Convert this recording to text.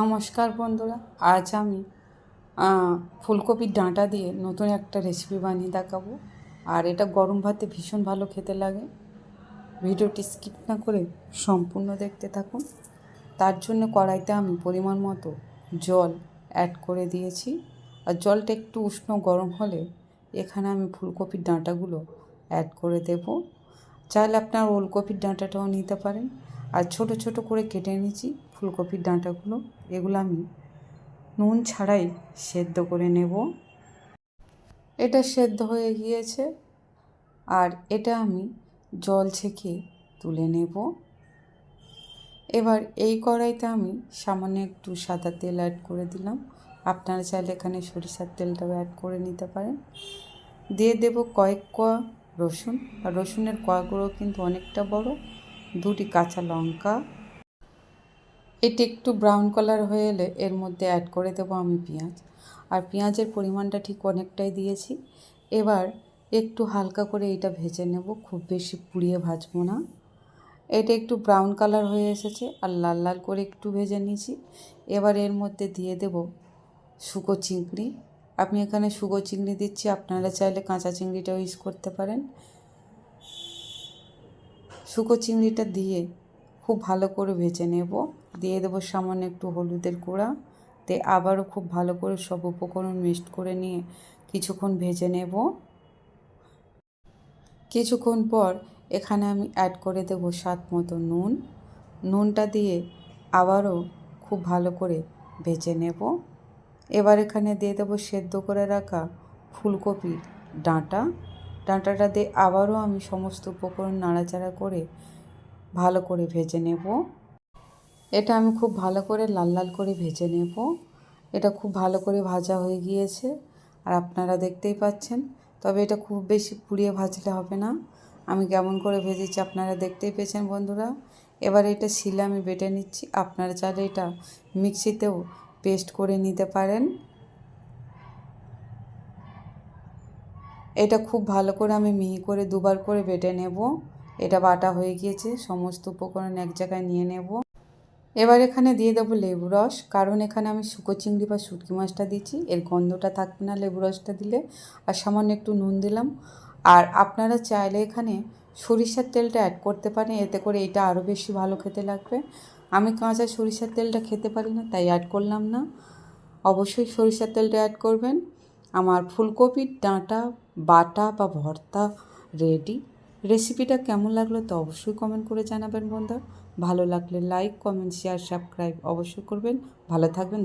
নমস্কার বন্ধুরা, আজ আমি ফুলকপির ডাঁটা দিয়ে নতুন একটা রেসিপি বানিয়ে দেখাবো। আর এটা গরম ভাতে ভীষণ ভালো খেতে লাগে। ভিডিওটি স্কিপ না করে সম্পূর্ণ দেখতে থাকুন। তার জন্য কড়াইতে আমি পরিমাণ মতো জল অ্যাড করে দিয়েছি। আর জলটা একটু উষ্ণ গরম হলে এখানে আমি ফুলকপির ডাঁটাগুলো অ্যাড করে দেব। চাইলে আপনার ওলকপির ডাঁটাটাও নিতে পারেন। আর ছোট ছোট করে কেটে নিয়েছি ফুলকপির ডাঁটাগুলো। এগুলো আমি নুন ছাড়াই সেদ্ধ করে নেব। এটা সেদ্ধ হয়ে গিয়েছে। আর এটা আমি জল ছেঁকে তুলে নেব। এবার এই কড়াইতে আমি সামান্য একটু সাদা তেল অ্যাড করে দিলাম। আপনারা চাইলে এখানে সরিষার তেলটাও অ্যাড করে নিতে পারেন। দিয়ে দেব কয়েক কোয়া রসুন। আর রসুনের কোয়াগুলো কিন্তু অনেকটা বড়, দুটি কাঁচা লঙ্কা। এটি একটু ব্রাউন কালার হয়ে এলে এর মধ্যে অ্যাড করে দেবো আমি পেঁয়াজ। আর পেঁয়াজের পরিমাণটা ঠিক অনেকটাই দিয়েছি। এবার একটু হালকা করে এটা ভেজে নেব, খুব বেশি পুড়িয়ে ভাজবো না। এটা একটু ব্রাউন কালার হয়ে এসেছে, আর লাল লাল করে একটু ভেজে নিয়েছি। এবার এর মধ্যে দিয়ে দেব শুকো চিংড়ি। আমি এখানে শুকো চিংড়ি দিচ্ছি, আপনারা চাইলে কাঁচা চিংড়িটাও ইউজ করতে পারেন। শুকো চিংড়িটা দিয়ে খুব ভালো করে ভেজে নেব। দিয়ে দেবো সামান্য একটু হলুদের গুঁড়া। তে আবারও খুব ভালো করে সব উপকরণ মিক্সড করে নিয়ে কিছুক্ষণ ভেজে নেব। কিছুক্ষণ পর এখানে আমি অ্যাড করে দেবো স্বাদ মতো নুন। নুনটা দিয়ে আবারও খুব ভালো করে ভেজে নেব। এবার এখানে দিয়ে দেবো সেদ্ধ করে রাখা ফুলকপির ডাঁটা। ডাঁটাটা দিয়ে আবারও আমি সমস্ত উপকরণ নাড়াচাড়া করে ভালো করে ভেজে নেব। এটা আমি খুব ভালো করে লাল লাল করে ভেজে নেব। এটা খুব ভালো করে ভাজা হয়ে গিয়েছে। আর আপনারা দেখতেই পাচ্ছেন, তবে এটা খুব বেশি পুড়িয়ে ভাজলে হবে না। আমি কেমন করে ভেজেছি আপনারা দেখতেই পেয়েছেন বন্ধুরা। এবার এটা শিলে আমি বেটে নিচ্ছি। আপনারা চাইলে এটা মিক্সিতেও পেস্ট করে নিতে পারেন। এটা খুব ভালো করে আমি মিহি করে দুবার করে বেটে নেব। এটা বাটা হয়ে গিয়েছে, সমস্ত উপকরণ এক জায়গায় নিয়ে নেব। এবার এখানে দিয়ে দেবো লেবু রস, কারণ এখানে আমি শুকো চিংড়ি বা শুটকি মাছটা দিচ্ছি, এর গন্ধটা থাকবে না লেবু রসটা দিলে। আর সামান্য একটু নুন দিলাম। আর আপনারা চাইলে এখানে সরিষার তেলটা অ্যাড করতে পারেন, এতে করে এটা আরও বেশি ভালো খেতে লাগবে। আমি কাঁচা সরিষার তেলটা খেতে পারি না, তাই অ্যাড করলাম না। অবশ্যই সরিষার তেলটা অ্যাড করবেন। আমার ফুলকপির ডাঁটা, বাটা বা ভর্তা রেডি রেসিপিটা কেমন লাগল তো অবশ্যই কমেন্ট করে জানাবেন বন্ধুরা। ভালো লাগলে লাইক কমেন্ট শেয়ার সাবস্ক্রাইব অবশ্যই করবেন। ভালো থাকবেন।